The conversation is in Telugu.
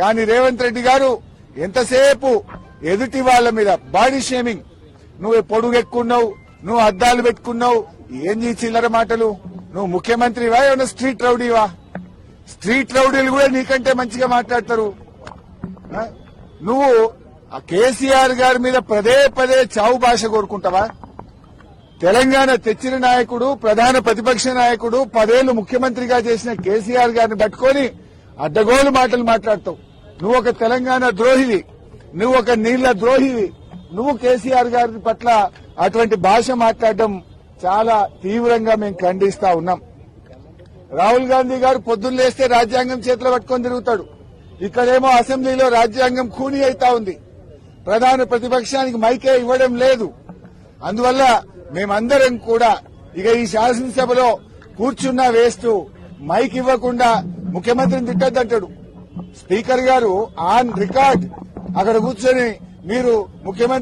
కానీ రేవంత్ రెడ్డి గారు ఎంతసేపు ఎదుటి వాళ్ళ మీద బాడీ షేమింగ్? నువ్వు పొడుగెక్కున్నావు నువ్వు అద్దాలు పెట్టుకున్నావు? ఏం చేసి చిల్లర మాటలు? నువ్వు ముఖ్యమంత్రివా? ఏమన్నా స్ట్రీట్ రౌడీవా? స్ట్రీట్ రౌడీలు కూడా నీకంటే మంచిగా మాట్లాడతారు. నువ్వు ఆ కేసీఆర్ గారి మీద పదే పదే చావు భాష కోరుకుంటావా? తెలంగాణ తెచ్చిన నాయకుడు ప్రధాన ప్రతిపక్ష నాయకుడు పదేళ్ళు ముఖ్యమంత్రిగా చేసిన కేసీఆర్ గారిని పట్టుకొని అడ్డగోలు మాటలు మాట్లాడతావు. నువ్వు ఒక తెలంగాణ ద్రోహివి నువ్వు ఒక నీళ్ళ ద్రోహివి. నువ్వు కేసీఆర్ గారి పట్ల అటువంటి భాష మాట్లాడడం చాలా తీవ్రంగా మేము ఖండిస్తా ఉన్నాం. రాహుల్ గాంధీ గారు పొద్దున్న లేస్తే రాజ్యాంగం చేతిలో పట్టుకొని తిరుగుతాడు. ఇక్కడేమో అసెంబ్లీలో రాజ్యాంగం కూని అయితా ఉంది. ప్రధాన ప్రతిపక్షానికి మైకే ఇవ్వడం లేదు. అందువల్ల మేమందరం కూడా ఇక ఈ శాసనసభలో కూర్చున్నా వేస్తూ మైక్ ఇవ్వకుండా ముఖ్యమంత్రిని తిట్టద్దంటాడు. స్పీకర్ గారు ఆన్ రికార్డ్ అక్కడ కూర్చొని మీరు ముఖ్యమంత్రి